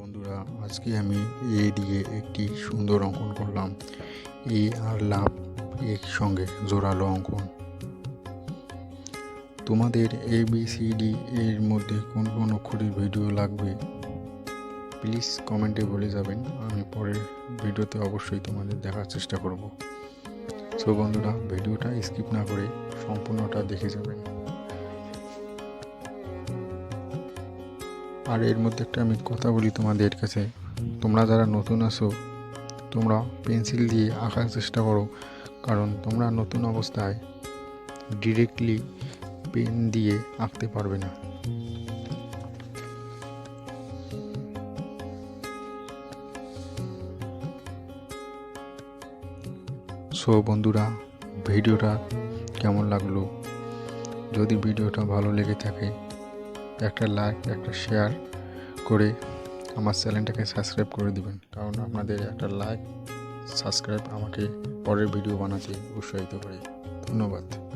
বন্ধুরা, আজকে আমি এ দিয়ে একটি সুন্দর অঙ্কন করলাম। এ আর লাভ একসঙ্গে জোরালো অঙ্কন। তোমাদের এ, বি, সি, ডি এর মধ্যে কোন কোন অক্ষরের ভিডিও লাগবে? প্লিজ কমেন্টে বলে যাবেন, আমি পরের ভিডিওতে অবশ্যই তোমাদের দেখার চেষ্টা করব। সো বন্ধুরা, ভিডিওটা স্কিপ না করে সম্পূর্ণটা দেখে যাবেন। আর এর মধ্যে একটা আমি কথা বলি তোমাদের কাছে। তোমরা যারা নতুন আসো তোমরা পেন্সিল দিয়ে আঁকার চেষ্টা করো, কারণ তোমরা নতুন অবস্থায় ডিরেক্টলি পেন দিয়ে আঁকতে পারবে না। সো বন্ধুরা ভিডিওটা কেমন লাগল? যদি ভিডিওটা ভালো লেগে থাকে একটা লাইক একটা শেয়ার করে আমার চ্যানেলটাকে সাবস্ক্রাইব করে দিবেন। কারণ আপনাদের একটা লাইক সাবস্ক্রাইব আমাকে পরের ভিডিও বানাতে উৎসাহিত করে। ধন্যবাদ।